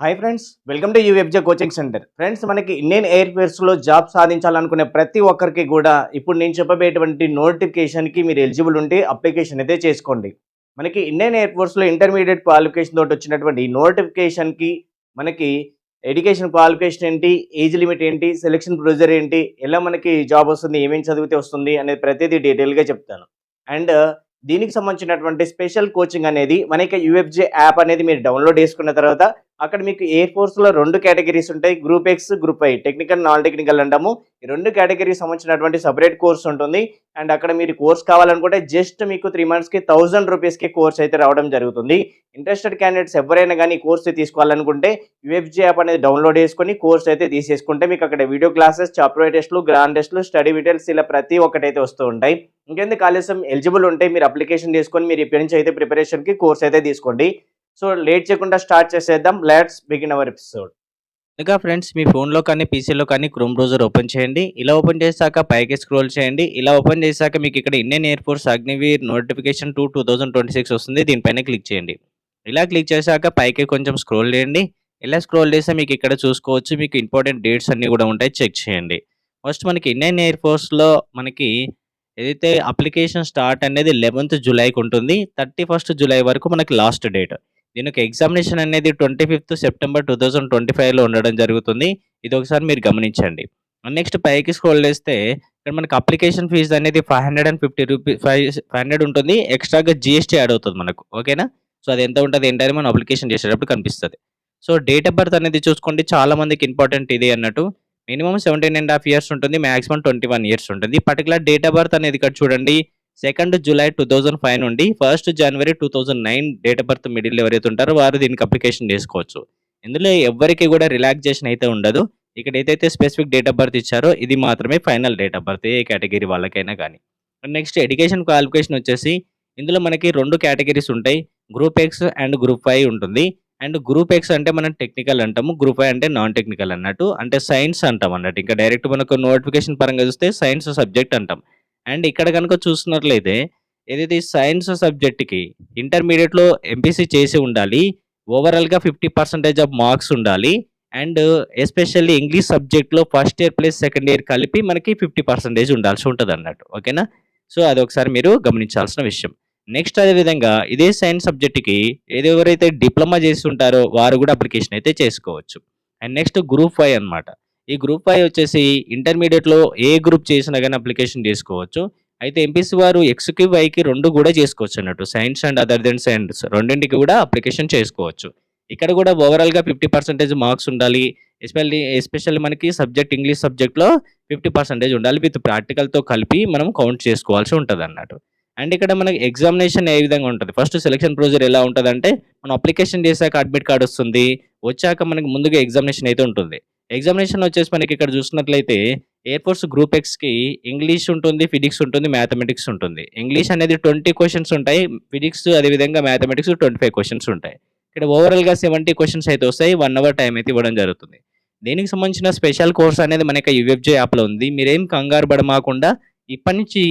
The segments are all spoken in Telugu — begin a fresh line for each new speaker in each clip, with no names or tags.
Hi friends welcome to UFJ coaching centre friends మనకి ఇండియన్ ఎయిర్ ఫోర్స్లో జాబ్ సాధించాలనుకునే ప్రతి ఒక్కరికి కూడా ఇప్పుడు నేను చెప్పబోయేటువంటి నోటిఫికేషన్కి మీరు ఎలిజిబుల్ ఉంటే అప్లికేషన్ అయితే చేసుకోండి. మనకి ఇండియన్ ఎయిర్ ఫోర్స్లో ఇంటర్మీడియట్ క్వాలిఫికేషన్ తోటి వచ్చినటువంటి ఈ నోటిఫికేషన్కి మనకి ఎడ్యుకేషన్ క్వాలిఫికేషన్ ఏంటి ఏజ్ లిమిట్ ఏంటి సెలెక్షన్ ప్రొసీజర్ ఏంటి ఎలా మనకి జాబ్ వస్తుంది ఏమేమి చదివితే వస్తుంది అనేది ప్రతిదీ డీటెయిల్గా చెప్తాను. అండ్ దీనికి సంబంధించినటువంటి స్పెషల్ కోచింగ్ అనేది మనకి యూఎఫ్జే యాప్ అనేది మీరు డౌన్లోడ్ చేసుకున్న తర్వాత అక్కడ మీకు ఎయిర్ ఫోర్స్లో రెండు కేటగిరీస్ ఉంటాయి group X group Y technical non technical అంటాము. ఈ రెండు కేటగిరీకి సంబంధించినటువంటి సపరేట్ కోర్స్ ఉంటుంది. అండ్ అక్కడ మీరు కోర్స్ కావాలనుకుంటే జస్ట్ మీకు త్రీ మంత్స్కి థౌజండ్ రూపీస్కి కోర్స్ అయితే రావడం జరుగుతుంది. ఇంట్రెస్టెడ్ క్యాండిడేట్స్ ఎవరైనా కానీ కోర్స్ తీసుకోవాలనుకుంటే యూఎఫ్జీ యాప్ అనేది డౌన్లోడ్ చేసుకొని కోర్స్ అయితే తీసేసుకుంటే మీకు అక్కడ వీడియో క్లాసెస్ చాప్టర్ టెస్ట్లు గ్రాండ్ టెస్ట్లు స్టడీ డీటెయిల్స్ ఇలా ప్రతి ఒక్కటైతే వస్తూ ఉంటాయి. ఇంకెందుకు ఆలస్యం? ఎలిజిబుల్ ఉంటే మీరు అప్లికేషన్ తీసుకొని మీరు ఇప్పటి నుంచి అయితే ప్రిపరేషన్కి కోర్స్ అయితే తీసుకోండి. సో లేట్ చేయకుండా స్టార్ట్ చేసేద్దాం. లెట్స్ బిగిన్ అవర్ ఎపిసోడ్
ఇంకా ఫ్రెండ్స్ మీ ఫోన్లో కానీ పీసీలో కానీ క్రోమ్ బ్రౌజర్ ఓపెన్ చేయండి. ఇలా ఓపెన్ చేశాక పైకి స్క్రోల్ చేయండి. ఇలా ఓపెన్ చేశాక మీకు ఇక్కడ Indian Air Force Agniveer notification two two thousand twenty six వస్తుంది దీనిపైన క్లిక్ చేయండి. ఇలా క్లిక్ చేశాక పైకి కొంచెం స్క్రోల్ చేయండి. ఇలా స్క్రోల్ చేస్తే మీకు ఇక్కడ చూసుకోవచ్చు. మీకు ఇంపార్టెంట్ డేట్స్ అన్నీ కూడా ఉంటాయి. చెక్ చేయండి. ఫస్ట్ మనకి ఇండియన్ ఎయిర్ ఫోర్స్లో మనకి ఏదైతే అప్లికేషన్ స్టార్ట్ అనేది లెవెన్త్ జూలైకి ఉంటుంది. థర్టీ ఫస్ట్ జూలై వరకు మనకి లాస్ట్ డేట్ దీనికి ఎగ్జామినేషన్ అనేది twenty fifth September two thousand twenty ఫైవ్లో ఉండడం జరుగుతుంది. ఇది ఒకసారి మీరు గమనించండి. నెక్స్ట్ పైకి స్క్రోల్ చేస్తే ఇక్కడ మనకి అప్లికేషన్ ఫీజు అనేది five hundred and fifty rupee five five hundred ఉంటుంది. ఎక్స్ట్రాగా జిఎస్టీ యాడ్ అవుతుంది మనకు. ఓకేనా సో అది ఎంత ఉంటుంది ఏంటని మనం అప్లికేషన్ చేసేటప్పుడు కనిపిస్తుంది. సో డేట్ ఆఫ్ బర్త్ అనేది చూసుకోండి. చాలా మందికి ఇంపార్టెంట్ ఇది అన్నట్టు. Minimum seventeen and half years ఉంటుంది. మాక్సిమం ట్వంటీ వన్ ఇయర్స్ ఉంటుంది. పర్టికులర్ డేట్ ఆఫ్ బర్త్ అనేది ఇక్కడ చూడండి. Second July two thousand five నుండి first January two thousand nine date of birth middle ఎవరైతే ఉంటారో వారు దీనికి అప్లికేషన్ చేసుకోవచ్చు. ఇందులో ఎవరికి కూడా రిలాక్సేషన్ అయితే ఉండదు. ఇక్కడ ఏదైతే స్పెసిఫిక్ డేట్ ఆఫ్ బర్త్ ఇచ్చారో ఇది మాత్రమే ఫైనల్ డేట్ ఆఫ్ బర్త్ ఏ కేటగిరీ వాళ్ళకైనా కానీ. నెక్స్ట్ ఎడ్యుకేషన్ క్వాలిఫికేషన్ వచ్చేసి ఇందులో మనకి రెండు కేటగిరీస్ ఉంటాయి. Group X and group five ఉంటుంది. అండ్ గ్రూప్ ఎక్స్ అంటే మనం టెక్నికల్ అంటాము. గ్రూప్ ఫైవ్ అంటే నాన్ టెక్నికల్ అన్నట్టు. అంటే సైన్స్ అంటాం అన్నట్టు. ఇంకా డైరెక్ట్ మనకు నోటిఫికేషన్ పరంగా చూస్తే సైన్స్ సబ్జెక్ట్ అంటాం. అండ్ ఇక్కడ కనుక చూసినట్లయితే ఏదైతే సైన్స్ సబ్జెక్ట్కి ఇంటర్మీడియట్లో ఎంపీసీ చేసి ఉండాలి ఓవరాల్గా ఫిఫ్టీ పర్సెంటేజ్ ఆఫ్ మార్క్స్ ఉండాలి అండ్ ఎస్పెషల్లీ ఇంగ్లీష్ సబ్జెక్ట్లో first year plus second year కలిపి మనకి ఫిఫ్టీ పర్సెంటేజ్ ఉండాల్సి ఉంటుంది అన్నట్టు ఓకేనా? సో అది ఒకసారి మీరు గమనించాల్సిన విషయం. నెక్స్ట్ అదేవిధంగా ఇదే సైన్స్ సబ్జెక్ట్కి ఏదెవరైతే డిప్లొమా చేసి ఉంటారో వారు కూడా అప్లికేషన్ అయితే చేసుకోవచ్చు. అండ్ నెక్స్ట్ గ్రూప్ ఫైవ్ అన్నమాట. ఈ గ్రూప్ ఫైవ్ వచ్చేసి ఇంటర్మీడియట్లో ఏ గ్రూప్ చేసినా కానీ అప్లికేషన్ చేసుకోవచ్చు. అయితే ఎంపీసీ వారు ఎక్స్క్యూ వైకి రెండు కూడా చేసుకోవచ్చు అన్నట్టు. Science and other then science రెండింటికి కూడా అప్లికేషన్ చేసుకోవచ్చు. ఇక్కడ కూడా ఓవరాల్గా ఫిఫ్టీ పర్సెంటేజ్ మార్క్స్ ఉండాలి. ఎస్పెషల్లీ ఎస్పెషల్లీ మనకి సబ్జెక్ట్ ఇంగ్లీష్ సబ్జెక్ట్లో ఫిఫ్టీ పర్సెంటేజ్ ఉండాలి. విత్ ప్రాక్టికల్తో కలిపి మనం కౌంట్ చేసుకోవాల్సి ఉంటుంది అన్నట్టు. అండ్ ఇక్కడ మనకి ఎగ్జామినేషన్ ఏ విధంగా ఉంటుంది? ఫస్ట్ సెలక్షన్ ప్రొసీజర్ ఎలా ఉంటుంది అంటే మనం అప్లికేషన్ చేశాక అడ్మిట్ కార్డ్ వస్తుంది. వచ్చాక మనకి ముందుగా ఎగ్జామినేషన్ అయితే ఉంటుంది. ఎగ్జామినేషన్ వచ్చేసి మనకి ఇక్కడ చూసినట్లయితే ఎయిర్ ఫోర్స్ గ్రూప్ ఎక్స్కి ఇంగ్లీష్ ఉంటుంది ఫిజిక్స్ ఉంటుంది మ్యాథమెటిక్స్ ఉంటుంది. ఇంగ్లీష్ అనేది ట్వంటీ క్వశ్చన్స్ ఉంటాయి ఫిజిక్స్ అదేవిధంగా మ్యాథమెటిక్స్ ట్వంటీ ఫైవ్ క్వశ్చన్స్ ఉంటాయి. ఇక్కడ ఓవరాల్గా సెవెంటీ క్వశ్చన్స్ అయితే వస్తాయి వన్ అవర్ టైం అయితే ఇవ్వడం జరుగుతుంది. దీనికి సంబంధించిన స్పెషల్ కోర్స్ అనేది మనకి యూఎఫ్జే యాప్లో ఉంది. మీరేం కంగారు పడమాకుండా ఇప్పటి నుంచి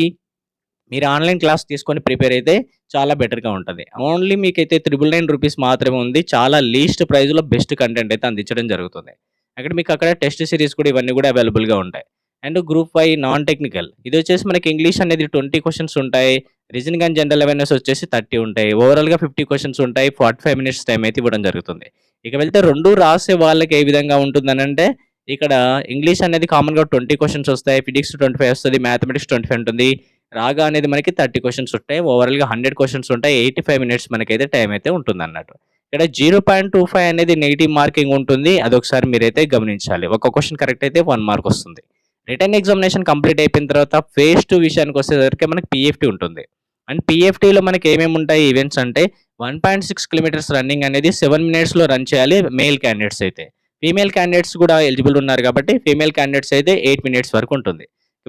మీరు ఆన్లైన్ క్లాస్ తీసుకొని ప్రిపేర్ అయితే చాలా బెటర్గా ఉంటుంది. ఓన్లీ మీకైతే త్రిబుల్ నైన్ రూపీస్ మాత్రమే ఉంది. చాలా లీస్ట్ ప్రైజ్లో బెస్ట్ కంటెంట్ అయితే అందించడం జరుగుతుంది. అక్కడ మీకు అక్కడ టెస్ట్ సిరీస్ కూడా ఇవన్నీ కూడా అవైలబుల్గా ఉంటాయి. And group Y non technical ఇది వచ్చేసి మనకి ఇంగ్లీష్ అనేది ట్వంటీ క్వశ్చన్స్ ఉంటాయి. రీజనింగ్ అండ్ జనరల్ అవేర్నెస్ వచ్చేసి థర్టీ ఉంటాయి. ఓవరాల్గా ఫిఫ్టీ క్వశ్చన్స్ ఉంటాయి. ఫార్టీ ఫైవ్ మినిట్స్ టైం అయితే ఇవ్వడం జరుగుతుంది. ఇక వెళ్తే రెండు రాసే వాళ్ళకి ఏ విధంగా ఉంటుందనంటే ఇక్కడ ఇంగ్లీష్ అనేది కామన్గా ట్వంటీ క్వశ్చన్స్ వస్తాయి. ఫిజిక్స్ ట్వంటీ ఫైవ్ వస్తుంది. మ్యాథమెటిక్స్ ట్వంటీ ఫైవ్ ఉంటుంది. రాగా అనేది మనకి థర్టీ క్వశ్చన్స్ ఉంటాయి. ఓవరాల్గా హండ్రెడ్ క్వశ్చన్స్ ఉంటాయి. ఎయిటీ ఫైవ్ మినిట్స్ మనకైతే టైం అయితే ఉంటుంది అన్నట్టు ఇక్కడ జీరో పాయింట్ టూ ఫైవ్ అనేది నెగిటివ్ మార్కింగ్ ఉంటుంది. అదొకసారి మీరైతే గమనించాలి. ఒక క్వశ్చన్ కరెక్ట్ అయితే వన్ మార్క్ వస్తుంది. రిటర్న్ ఎగ్జామినేషన్ కంప్లీట్ అయిపోయిన తర్వాత ఫేజ్ టూ విషయానికి వచ్చేసరికి మనకి పిఎఫ్టీ ఉంటుంది. అండ్ పిఎఫ్టీలో మనకి ఏమేమి ఉంటాయి ఈవెంట్స్ అంటే one point six kilometres running అనేది సెవెన్ మినిట్స్లో రన్ చేయాలి మేల్ క్యాండిడేట్స్ అయితే. ఫీమేల్ క్యాండిడేట్స్ కూడా ఎలిజిబుల్ ఉన్నారు కాబట్టి ఫీమేల్ క్యాండిడేట్స్ అయితే ఎయిట్ మినిట్స్ వరకు ఉంటుంది.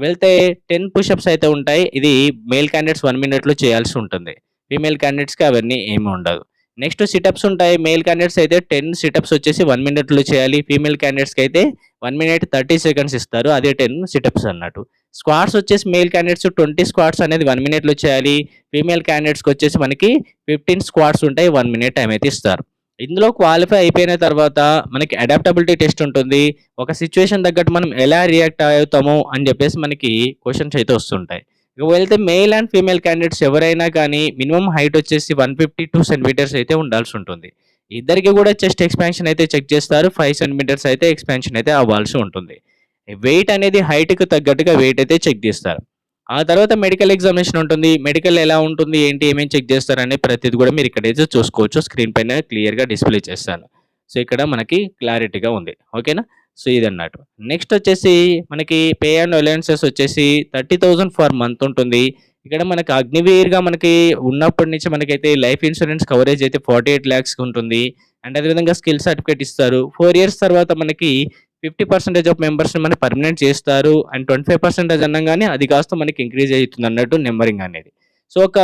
వెళ్తే టెన్ పుషప్స్ అయితే ఉంటాయి. ఇది మేల్ క్యాండిడేట్స్ వన్ మినిట్లో చేయాల్సి ఉంటుంది. ఫీమేల్ క్యాండిడేట్స్కి అవన్నీ ఏమి ఉండదు. నెక్స్ట్ సిటప్స్ ఉంటాయి. మేల్ క్యాండిడేట్స్ అయితే టెన్ సిటప్స్ వచ్చేసి వన్ మినిట్లో చేయాలి. ఫీమేల్ క్యాండిడేట్స్కి అయితే వన్ మినిట్ థర్టీ సెకండ్స్ ఇస్తారు. అదే టెన్ సిటప్స్ అన్నట్టు. స్క్వాడ్స్ వచ్చేసి మేల్ క్యాండిడేట్స్ ట్వంటీ స్క్వాడ్స్ అనేది వన్ మినిట్లో చేయాలి. ఫీమేల్ క్యాండిడేట్స్కి వచ్చేసి మనకి ఫిఫ్టీన్ స్క్వాడ్స్ ఉంటాయి. వన్ మినిట్ టైం అయితే ఇస్తారు. ఇందులో క్వాలిఫై అయిపోయిన తర్వాత మనకి అడాప్టబిలిటీ టెస్ట్ ఉంటుంది. ఒక సిచ్యువేషన్ తగ్గట్టు మనం ఎలా రియాక్ట్ అవుతాము అని చెప్పేసి మనకి క్వశ్చన్స్ అయితే వస్తుంటాయి. ఇక వెళ్తే మేల్ అండ్ ఫీమేల్ క్యాండిడేట్స్ ఎవరైనా కానీ మినిమం హైట్ వచ్చేసి 152 సెంటీమీటర్స్ అయితే ఉండాల్సి ఉంటుంది. ఇద్దరికి కూడా చెస్ట్ ఎక్స్పాన్షన్ అయితే చెక్ చేస్తారు. ఫైవ్ సెంటీమీటర్స్ అయితే ఎక్స్పాన్షన్ అయితే అవ్వాల్సి ఉంటుంది. వెయిట్ అనేది హైట్‌కి తగ్గట్టుగా వెయిట్ అయితే చెక్ చేస్తారు. ఆ తర్వాత మెడికల్ ఎగ్జామినేషన్ ఉంటుంది. మెడికల్ ఎలా ఉంటుంది? ఏంటి? ఏమేమి చెక్ చేస్తారని ప్రతిది కూడా మీరు ఇక్కడైతే చూసుకోవచ్చు. స్క్రీన్ పైన క్లియర్‌గా డిస్‌ప్లే చేస్తాను. సో, ఇక్కడ మనకి క్లారిటీగా ఉంది. ఓకేనా? సో, ఇది అన్నట్టు నెక్స్ట్ వచ్చేసి మనకి పే అండ్ అలయన్సెస్ వచ్చేసి 30,000 ఫర్ మంత్ ఉంటుంది. ఇక్కడ మనకి అగ్నివీర్‌గా మనకి ఉన్నప్పటి నుంచి మనకైతే లైఫ్ ఇన్సూరెన్స్ కవరేజ్ అయితే ఫార్టీ ఎయిట్ ల్యాక్స్కి ఉంటుంది. అండ్ అదేవిధంగా స్కిల్ సర్టిఫికేట్ ఇస్తారు. ఫోర్ ఇయర్స్ తర్వాత మనకి 50% ఆఫ్ మెంబర్స్‌ని మనకి పర్మనెంట్ చేస్తారు. అండ్ ట్వంటీ ఫైవ్ పర్సెంటేజ్ అన్నా కానీ అది కాస్త మనకి ఇంక్రీజ్ అవుతుంది అన్నట్టు నెంబరింగ్ అనేది. సో, ఒక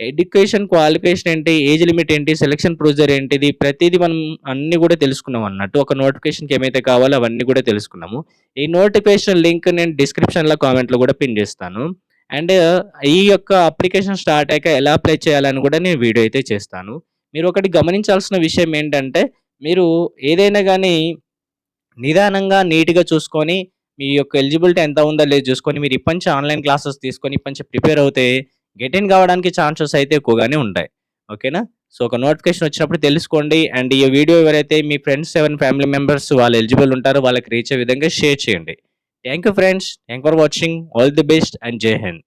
ఎడ్యుకేషన్ క్వాలిఫికేషన్ ఏంటి? ఏజ్ లిమిట్ ఏంటి? సెలక్షన్ ప్రొసీజర్ ఏంటిది? ప్రతిదీ మనం అన్నీ కూడా తెలుసుకున్నాం అన్నట్టు. ఒక నోటిఫికేషన్‌కి ఏమైతే కావాలో అవన్నీ కూడా తెలుసుకున్నాము. ఈ నోటిఫికేషన్ లింక్ నేను డిస్క్రిప్షన్‌లో, కామెంట్‌లో కూడా పిన్ చేస్తాను. అండ్ ఈ యొక్క అప్లికేషన్ స్టార్ట్ అయ్యాక ఎలా అప్లై చేయాలని కూడా నేను వీడియో అయితే చేస్తాను. మీరు ఒకటి గమనించాల్సిన విషయం ఏంటంటే, మీరు ఏదైనా కానీ నిదానంగా, నీట్‌గా చూసుకొని మీ యొక్క ఎలిజిబిలిటీ ఎంత ఉందో లేదో చూసుకొని మీరు ఇప్పటి ఆన్‌లైన్ క్లాసెస్ తీసుకొని ఇప్పటి ప్రిపేర్ అవుతే గెట్ ఇన్ కావడానికి ఛాన్సెస్ అయితే ఎక్కువగానే ఉంటాయి. ఓకేనా? సో, ఒక నోటిఫికేషన్ వచ్చినప్పుడు తెలుసుకోండి. అండ్ ఈ వీడియో ఎవరైతే మీ ఫ్రెండ్స్, సెవెన్ ఫ్యామిలీ మెంబర్స్ వాళ్ళు ఎలిజిబుల్ ఉంటారో వాళ్ళకి రీచ్ అయ్యే విధంగా షేర్ చేయండి. Thank you friends. Thank for watching. All the best and Jai Hind.